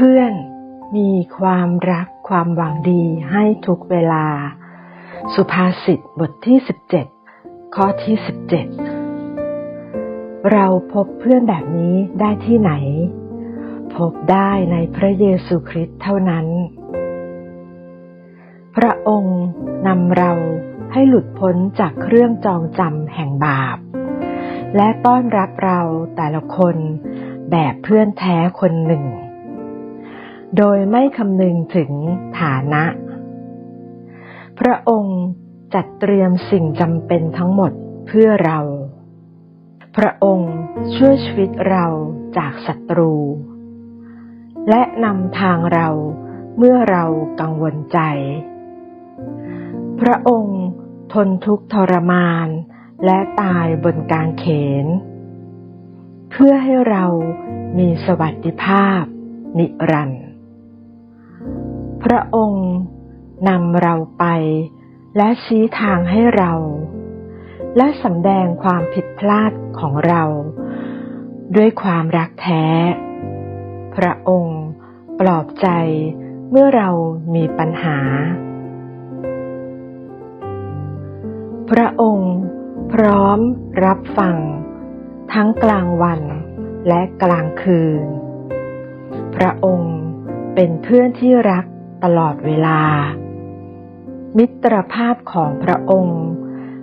เพื่อนมีความรักความหวังดีให้ทุกเวลา สุภาษิตบทที่ 17 ข้อที่ 17 เราพบเพื่อนแบบนี้ได้ที่ไหน พบได้ในพระเยซูคริสต์เท่านั้น พระองค์นำเราให้หลุดพ้นจากเครื่องจองจำแห่งบาป และต้อนรับเราแต่ละคนแบบเพื่อนแท้คนหนึ่ง โดยไม่คำนึงถึงฐานะ พระองค์จัดเตรียมสิ่งจำเป็นทั้งหมดเพื่อเรา พระองค์ช่วยชีวิตเราจากศัตรู และนำทางเราเมื่อเรากังวลใจ พระองค์ทนทุกข์ทรมานและตายบนกางเขน เพื่อให้เรามีสวัสดิภาพนิรันดร์ พระองค์นำเราไป และชี้ทางให้เรา และสำแดงความผิดพลาดของเรา ด้วยความรักแท้ พระองค์ปลอบใจเมื่อเรามีปัญหา พระองค์พร้อมรับฟัง ทั้งกลางวันและกลางคืน พระองค์เป็นเพื่อนที่รัก ตลอดเวลา มิตรภาพของพระองค์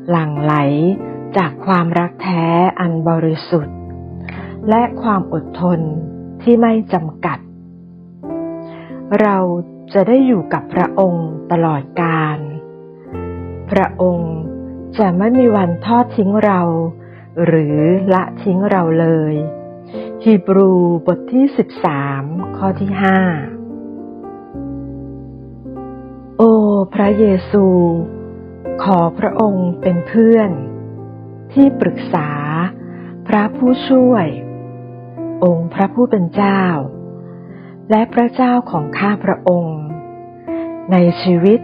หลั่งไหลจากความรักแท้อันบริสุทธิ์ และความอดทนที่ไม่จำกัด เราจะได้อยู่กับพระองค์ตลอดกาลพระองค์จะไม่มีวันทอดทิ้งเรา หรือละทิ้งเราเลยฮีบรูบทที่ 13 ข้อที่ 5 พระเยซู ขอพระองค์เป็นเพื่อน ที่ปรึกษา พระผู้ช่วย องค์พระผู้เป็นเจ้า และพระเจ้าของข้าพระองค์ ในชีวิต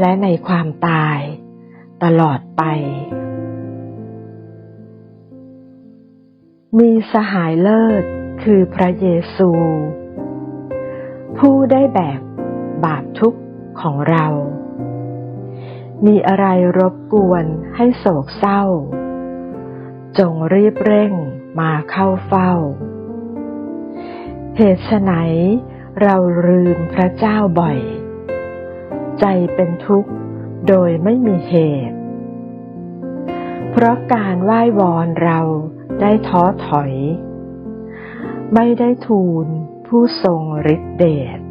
และในความตาย ตลอดไป มีสหายเลิศคือพระเยซู ผู้ได้แบกบาปทุก ของเรา มีอะไรรบกวนให้โศกเศร้า จงรีบเร่งมาเข้าเฝ้า เหตุไฉนเราลืมพระเจ้าบ่อย ใจเป็นทุกข์โดยไม่มีเหตุ เพราะการไหว้วอนเราได้ท้อถอย ไม่ได้ทูลผู้ทรงฤทธิเดช